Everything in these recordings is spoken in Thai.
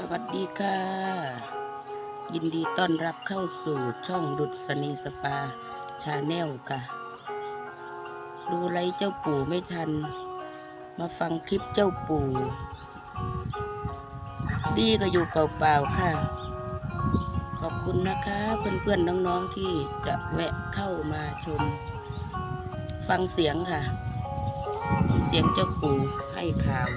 สวัสดีค่ะ ยินดีต้อนรับเข้าสู่ช่องดุษณีสปาชาแนลค่ะ ดูไรเจ้าปู่ไม่ทัน มาฟังคลิปเจ้าปู่ ดีก็อยู่เปล่าๆค่ะ ขอบคุณนะคะเพื่อนๆน้องๆที่จะแวะเข้ามาชม ฟังเสียงค่ะ เสียงเจ้าปู่ให้ข่าว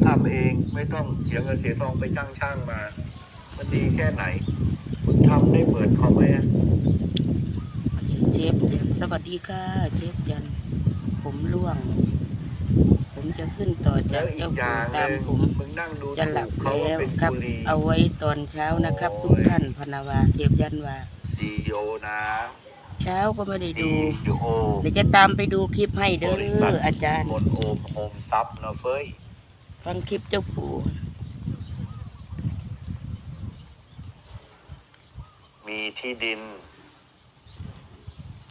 ก็ทำเอง ไม่ต้องเสียเงินเสียทองไปจ้างช่างมา มันดีแค่ไหนมึงทำได้เหมือนเขาไหมอะเชฟสวัสดีค่ะ เชฟยัน ผมร่วง ผมจะขึ้นต่อจาแล้กวอีเจ้ากอปู่ย่างหตามนึ่งผมมึงนั่งดูจะหลับถูกเขาแล้ว่าวเป็นครับกุลีเอาไว้ตอนเช้านะครับโอ้ยทุกท่านพนาวาเชฟยันว่าซีโอนะเช้าก็ไม่ได้ซีดูโอเดี๋ยวจะตามไปดูคลิปให้เด้บริษัทออาจารย์คนโอมโฮมซับนะเฟ้ย ฟังคลิปเจ้าปู่ มีที่ดิน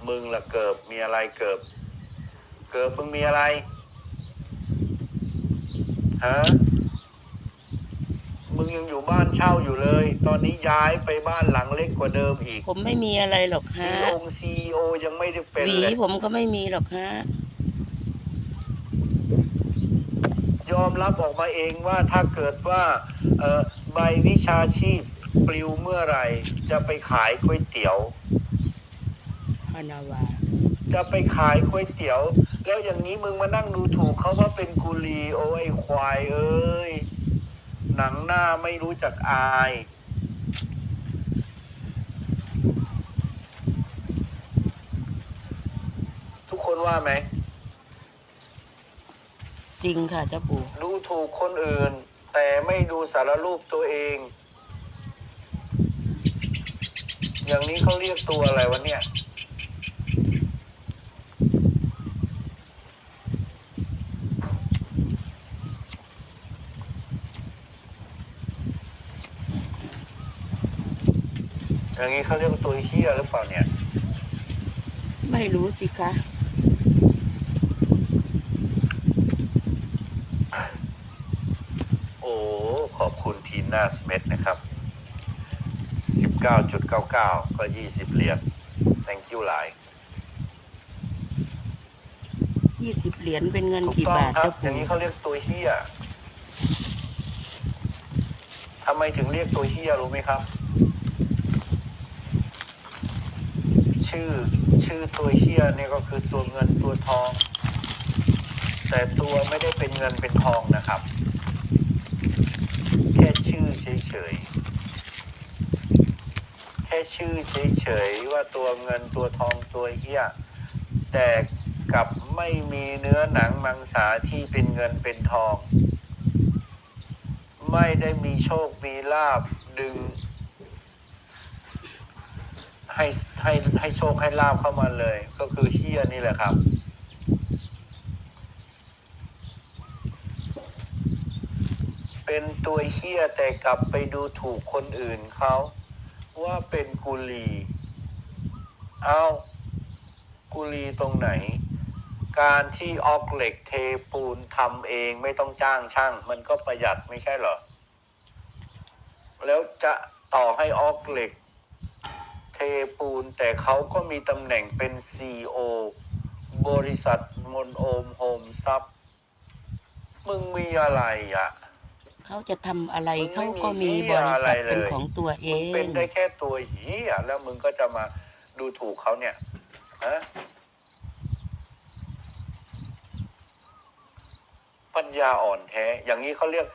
มึงละเกิบมีอะไรเกิบ เกิบมึงมีอะไรฮะมึงยังอยู่บ้านเช่าอยู่เลย ตอนนี้ย้ายไปบ้านหลังเล็กกว่าเดิมอีกผมไม่มีอะไรหรอกซีฮะ องซีโอยังไม่ได้เป็นหวีเลย ผมก็ไม่มีหรอกฮะ ยอมรับออกมาเองว่าถ้าเกิดว่าเอ่อใบวิชาชีพปลิวเมื่อไหร่จะไปขายก๋วยเตี๋ยวพนาวาจะไปขายก๋วยเตี๋ยว แล้วอย่างนี้มึงมานั่งดูถูกเขาว่าเป็นกุลีโอ้ยควายเอ้ยหนังหน้าไม่รู้จักอายทุกคนว่าไหม จริงค่ะเจ้าปู่ ดูถูกคนอื่น แต่ไม่ดูสารรูปตัวเอง อย่างนี้เขาเรียกตัวอะไรวะเนี่ย อย่างนี้เขาเรียกว่าตัวเฮียหรือเปล่าเนี่ย ไม่รู้สิคะ โอ้ ข อบคุณทีน่าสเมธนะครับ 19.99 ก็ 20 เหรียญ thank you หลายยี่สิบเหรียญเป็นเงินถูกกี่ต้องบาทครับ เจ้าอย่างปู่นี้เขาเรียกตัวเฮียทำไมถึงเรียกตัวเฮียรู้ไหมครับ ชื่อชื่อตัวเฮียเนี่ยก็คือตัวเงินตัวทอง แต่ตัวไม่ได้เป็นเงินเป็นทองนะครับแค่ชื่อเฉยๆ แค่ชื่อเฉยๆ ว่าตัวเงินตัวทองตัวเฮียแต่กับไม่มีเนื้อหนังมังสาที่เป็นเงินเป็นทอง ไม่ได้มีโชค มีลาบดึง ให้ให้ให้โชคให้ลาบเข้ามาเลย ก็คือเฮียนี่แหละครับ เป็นตัวเฮียแต่กลับไปดูถูกคนอื่นเขา ว่าเป็นกุลีเอากุลีตรงไหน การที่ออกเหล็กเทปูนทำเองไม่ต้องจ้างช่าง มันก็ประหยัดไม่ใช่เหรอ แล้วจะต่อให้ออกเหล็ก เทปูนแต่เขาก็มีตำแหน่งเป็นซีโอบริษัทมนโอมโฮมซับมึงมีอะไรอะ เขาจะทำอะไรมึงไม่เขาก็มีมีบริษัทอะไรเลยเป็นของตัวเอมึงงเป็นได้แค่ตัวเหี้ยแล้วมึงก็จะมาดูถูกเขาเนี่ยฮะปัญญาอ่อนแท้ อย่างนี้เขาเรียก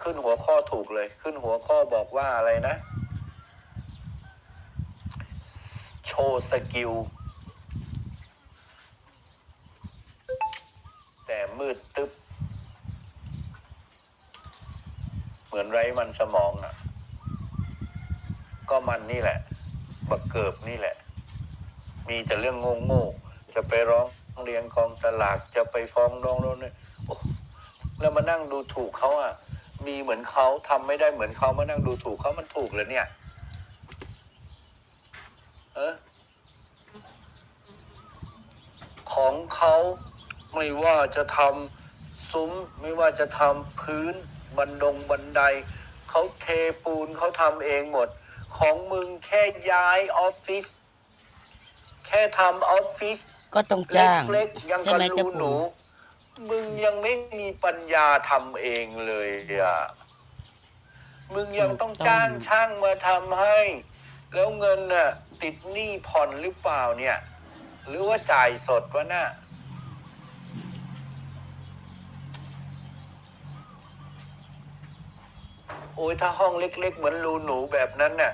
ขึ้นหัวข้อถูกเลย ขึ้นหัวข้อบอกว่าอะไรนะ โชว์สกิล แต่มืดตึ๊บ เหมือนไร้มันสมองอะ ก็มันนี่แหละ บักเกิบนี่แหละ มีแต่เรื่องโง่โง่ๆจะไปร้องเรียนกองสลากจะไปฟ้องร้องโน่นนี่แล้วมานั่งดูถูกเขาอะ มีเหมือนเขาทำไม่ได้เหมือนเขามานั่งดูถูกเขามันถูกเลยเนี่ย เออของเขาไม่ว่าจะทำซุ้มไม่ว่าจะทำพื้น บันดงบันได เขาเทปูนเขาทำเองหมด ของมึงแค่ย้ายออฟฟิศแค่ทำออฟฟิศก็ต้องจ้างเล็กๆยังใช่กับไหมเจ้ารูหนูปู่มึงยังไม่มีปัญญาทำเองเลยอะมึงยังต้องจ้างช่างมาทำให้ แล้วเงินน่ะ ติดหนี้ผ่อนหรือเปล่าเนี่ย หรือว่าจ่ายสดวะน่ะ โอ้ยถ้าห้องเล็ก ๆ เหมือนรูหนูแบบนั้นน่ะ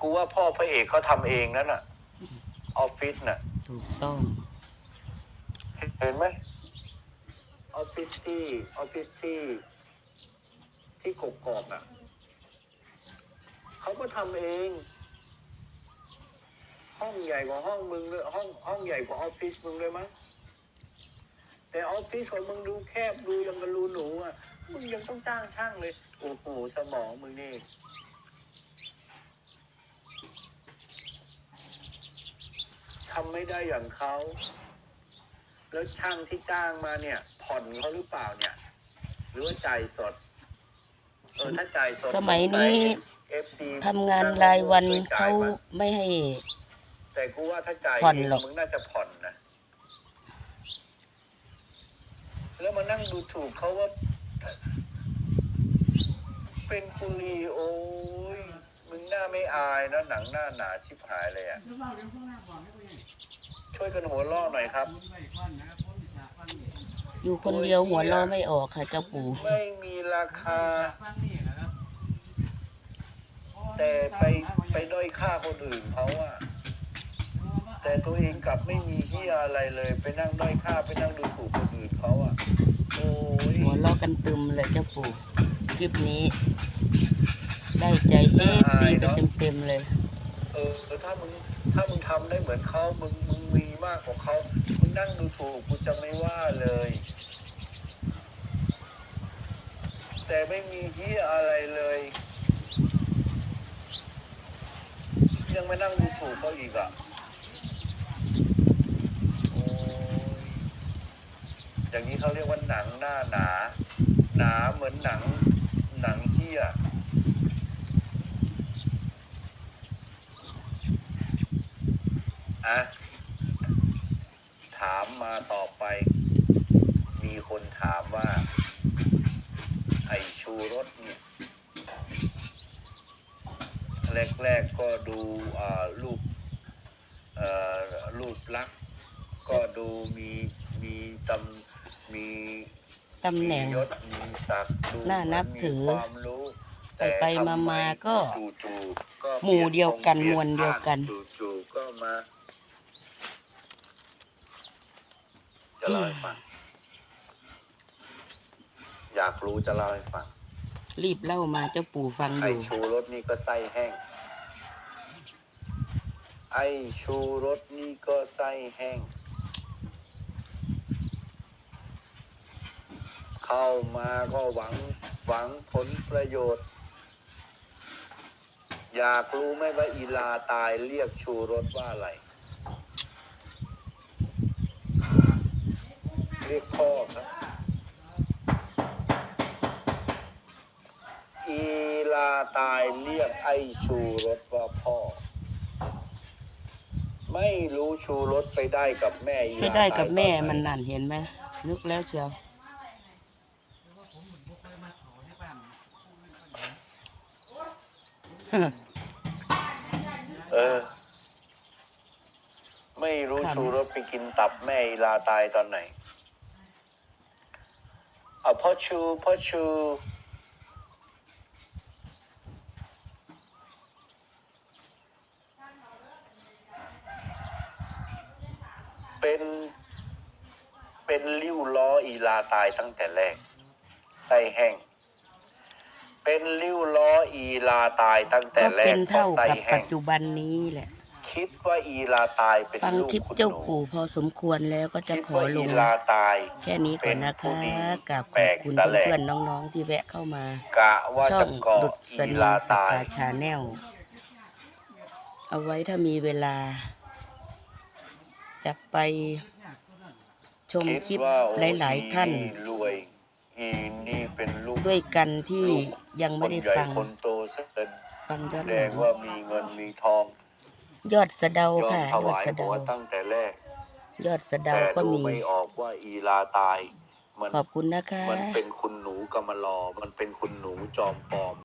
กูว่าพ่อพระเอกเขาทำเองนั่นน่ะออฟฟิศน่ะ ถูกต้อง เห็นไหมออฟฟิศที่ออฟฟิศที่ ที่กกอกอะเขาก็ทำเอง ห้องใหญ่กว่าห้องมึงเลยห้องห้องใหญ่กว่าออฟฟิศมึงเลยมั้งแต่ออฟฟิศของมึงดูแคบดูยังกระรูหนูอะ มึงยังต้องจ้างช่างเลย โอ้โห สมองมึงนี่ทำไม่ได้อย่างเขา แล้วช่างที่จ้างมาเนี่ย ผ่อนเขาหรือเปล่าเนี่ย หรือว่าจ่ายสด เออ ถ้าจ่ายสดสมัยนี้เอฟซีทำงานรายวันเขาไม่ให้ แต่กูว่าถ้าจ่ายผ่อนเองหรอก มึงน่าจะผ่อนนะ แล้วมานั่งดูถูกเขาว่า เป็นกุลีโอ้ยมึงหน้าไม่อายนะหนังหน้าหนาชิบหายเลยอะช่วยกันหัวเราะหน่อยครับ อยู่คนเดียวหัวเราะไม่ออกค่ะเจ้าปู่ไม่มีราคา แต่ไปไปด้อยค่าคนอื่นเขาอะแต่ตัวเองกลับไม่มีเฮียอะไรเลย ไปนั่งด้อยค่าไปนั่งดูถูกคนอื่นเขาอะโอ้ย หัวเราะกันตึมเลยเจ้าปู่คลิปนี้ ได้ใจเอฟซีไปเต็มๆเลย เออถ้ามึงถ้ามึงทำได้เหมือนเขามึงมึงมีมากกว่าเขามึงนั่งดูถูกกูจะไม่ว่าเลย แต่ไม่มีเฮียอะไรเลย ยังไม่นั่งดูถูกเขาอีกอะ โอ้ย อย่างนี้เขาเรียกว่าหนังหน้าหนา หนาเหมือนหนังหนังเฮียอะถามมาต่อไป มีคนถามว่า ไอชูรสเนี่ย แรก ๆ ก็ดูอ่ารูปรูปลักษณ์ก็ดูมีมีตำ มีตำแหน่ง มียศมีศักดิ์ดูน่านับถือมีความรู้ไปไปมามาก็ จู่ๆก็หมู่เดียวกันปลี่มวลเดียวกัน จู่ๆก็มาจะเล่าให้ฟังอยากรู้จะเล่าให้ฟัง รีบเล่ามาเจ้าปู่ฟังอไอยู่ ชูรสนี่ก็ไส้แห้ง ไอชูรสนี่ก็ไส้แห้ง เข้ามาก็หวังหวังผลประโยชน์ อยากรู้ไหมว่าอีลาตายเรียกชูรสว่าอะไร เรียกพ่อครับอีลาตายเรียกไอชูรสว่าพ่อ ไม่รู้ชูรสไปได้กับแม่อีลาไม่ได้กับแม่ตายตอหมันนั่นเห็นไหมนึกแล้วเชียว เออ ไม่รู้ชูรสไปกินตับแม่อีลาตายตอนไหนอะพ่อชูพ่อชูเป็น เป็นริ้วล้ออีลาตายตั้งแต่แรกไส้แห้ง เป็นริ้วล้ออีลาตายตั้งแต่ก็แรเป็กนเพราะเท่าไส้กับแห้ปังจจุบันนี้แหละ คิดว่าอีลาตายเป็นฟังลูกคลิปคุณหเจ้านูปู่พอสมควรแล้วก็จะคิดขอว่าลอีง ลาตาย แค่นี้ก่อนนะเป็นผู้คะดีกับขแปลอบกคุณแสลง เพื่อนๆน้องๆที่แวะเข้ามากะว่าช่อจะงเกาะดุษอีณีลาสตายตาชาแนลเอาไว้ถ้ามีเวลา จะไปชมคิดคลิปว่าโอ้หลาย ๆ ท่านอีรวยอีนี่เป็นลูก ด้วยกันที่ยังคไม่นได้ใหญ่ฟัง คนโตแสดงฟังย้อนแสหดลังงว่ามีเงินมีทองยอดสะเดายอมค่ะ ถยอดวายสะหัเดาวตั้งแต่แรก ยอดสะเดาแต่ก็ดูมี ไม่ออกว่าอีลาตาย มันขอบคุณนะคะ มันเป็นคุณหนูกำมะลอ มันเป็นคุณหนูจอมปลอม